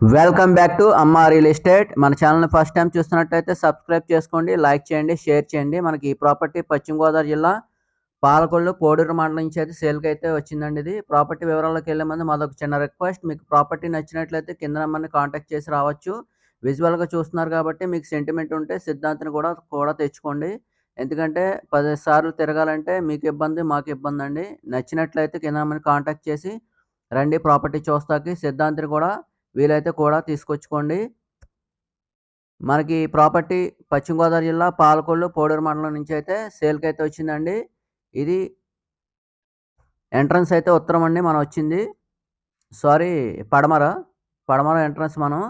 Welcome back to Amma real estate మన ఛానల్ని first time చూస్తున్నట్టయితే సబ్స్క్రైబ్ చేసుకోండి లైక్ చేయండి షేర్ చేయండి. మనకి ఈ ప్రాపర్టీ పశ్చిమ గోదావరి జిల్లా పాలకొల్లు కోడూరు మండలం నుంచి అయితే సేల్కి అయితే వచ్చిందండి ఇది. ప్రాపర్టీ వివరాల్లోకి వెళ్ళే ముందు మాదొక చిన్న రిక్వెస్ట్ మీకు ప్రాపర్టీ నచ్చినట్లయితే కింద నెంబర్ని కాంటాక్ట్ చేసి రావచ్చు. విజువల్గా చూస్తున్నారు కాబట్టి మీకు సెంటిమెంట్ ఉంటే సిద్ధాంతిని కూడా కూడా తెచ్చుకోండి. ఎందుకంటే పది సార్లు తిరగాలంటే మీకు ఇబ్బంది మాకు ఇబ్బంది అండి. నచ్చినట్లయితే కింద నెంబర్ని కాంటాక్ట్ చేసి రండి ప్రాపర్టీ చూస్తాకి. సిద్ధాంతిని కూడా వీలైతే కూడా తీసుకొచ్చుకోండి. మనకి ప్రాపర్టీ పశ్చిమ గోదావరి జిల్లా పాలకొల్లు పోడూరు మండలం నుంచి అయితే సేల్కి అయితే వచ్చిందండి. ఇది ఎంట్రన్స్ అయితే ఉత్తరం అండి మనం వచ్చింది. సారీ పడమర పడమర ఎంట్రన్స్ మనం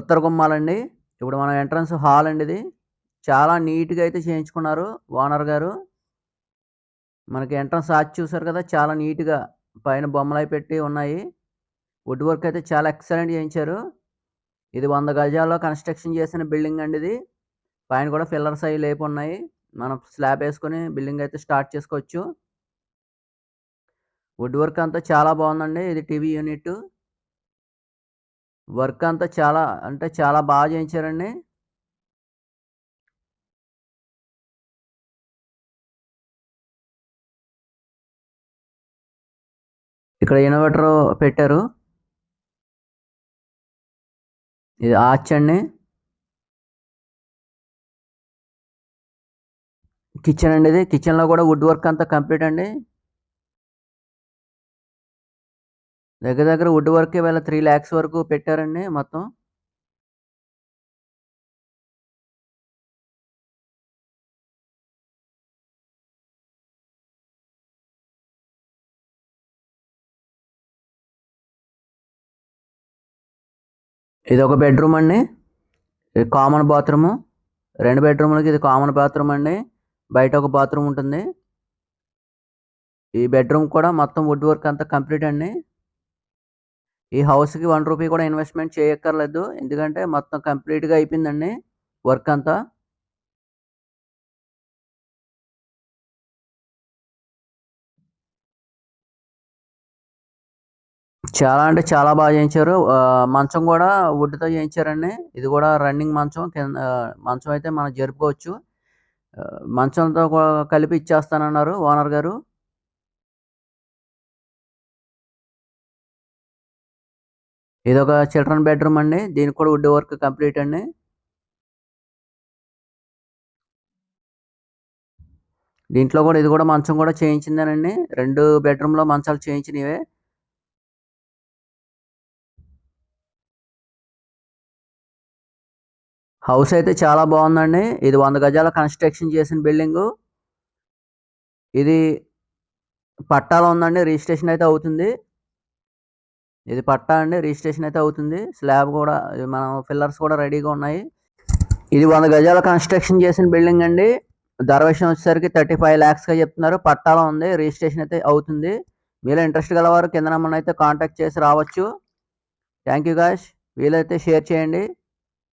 ఉత్తర గుమ్మాలండి ఇప్పుడు మనం ఎంట్రన్స్ హాల్ అండి ఇది. చాలా నీట్గా అయితే చేయించుకున్నారు ఓనర్ గారు. మనకి ఎంట్రన్స్ ఆచి చూసారు కదా చాలా నీట్గా పైన బొమ్మలు పెట్టి ఉన్నాయి. వుడ్ వర్క్ అయితే చాలా ఎక్సలెంట్ చేయించారు. ఇది వంద గజాల్లో కన్స్ట్రక్షన్ చేసిన బిల్డింగ్ అండి ఇది. పైన కూడా ఫిల్లర్స్ అవి లేపు ఉన్నాయి. మనం స్లాబ్ వేసుకొని బిల్డింగ్ అయితే స్టార్ట్ చేసుకోవచ్చు. వుడ్ వర్క్ అంతా చాలా బాగుందండి. ఇది టీవీ యూనిట్. వర్క్ అంతా చాలా అంటే చాలా బాగా చేయించారండి. ఇక్కడ ఇన్వర్టర్ పెట్టారు. ఇది ఆర్చ్ అండి. కిచెన్ అండి ఇది. కిచెన్లో కూడా వుడ్ వర్క్ అంతా కంప్లీట్ అండి. దగ్గర దగ్గర వుడ్ వర్క్ వేళ త్రీ ల్యాక్స్ వరకు పెట్టారండి మొత్తం. ఇది ఒక బెడ్రూమ్ అండి. ఇది కామన్ బాత్రూము. రెండు బెడ్రూమ్లకి ఇది కామన్ బాత్రూమ్ అండి. బయట ఒక బాత్రూమ్ ఉంటుంది. ఈ బెడ్రూమ్ కూడా మొత్తం వుడ్ వర్క్ అంతా కంప్లీట్ అండి. ఈ హౌస్కి వన్ రూపీ కూడా ఇన్వెస్ట్మెంట్ చేయక్కర్లేదు. ఎందుకంటే మొత్తం కంప్లీట్గా అయిపోయిందండి వర్క్ అంతా. చాలా అంటే చాలా బాగా చేయించారు. మంచం కూడా వుడ్తో చేయించారండి. ఇది కూడా రన్నింగ్ మంచం. కింద మంచం అయితే మనం జరుపుకోవచ్చు. మంచంతో కలిపి ఇచ్చేస్తానన్నారు ఓనర్ గారు. ఇది ఒక చిల్డ్రన్ బెడ్రూమ్ అండి. దీనికి కూడా వుడ్ వర్క్ కంప్లీట్ అండి. దీంట్లో కూడా ఇది కూడా మంచం కూడా చేయించిందేనండి. రెండు బెడ్రూమ్లో మంచాలు చేయించినవే. హౌస్ అయితే చాలా బాగుందండి. ఇది వంద గజాల కన్స్ట్రక్షన్ చేసిన బిల్డింగు. ఇది పట్టాలో ఉందండి రిజిస్ట్రేషన్ అయితే అవుతుంది. ఇది పట్టా అండి రిజిస్ట్రేషన్ అయితే అవుతుంది. స్లాబ్ కూడా మనం ఫిల్లర్స్ కూడా రెడీగా ఉన్నాయి. ఇది వంద గజాల కన్స్ట్రక్షన్ చేసిన బిల్డింగ్ అండి. ధర విషయం వచ్చేసరికి థర్టీ ఫైవ్ ల్యాక్స్గా చెప్తున్నారు. పట్టాలో ఉంది రిజిస్ట్రేషన్ అయితే అవుతుంది. మీలో ఇంట్రెస్ట్ గలవారు కింద నమ్మని అయితే కాంటాక్ట్ చేసి రావచ్చు. థ్యాంక్ యూ గాష్ వీలైతే షేర్ చేయండి.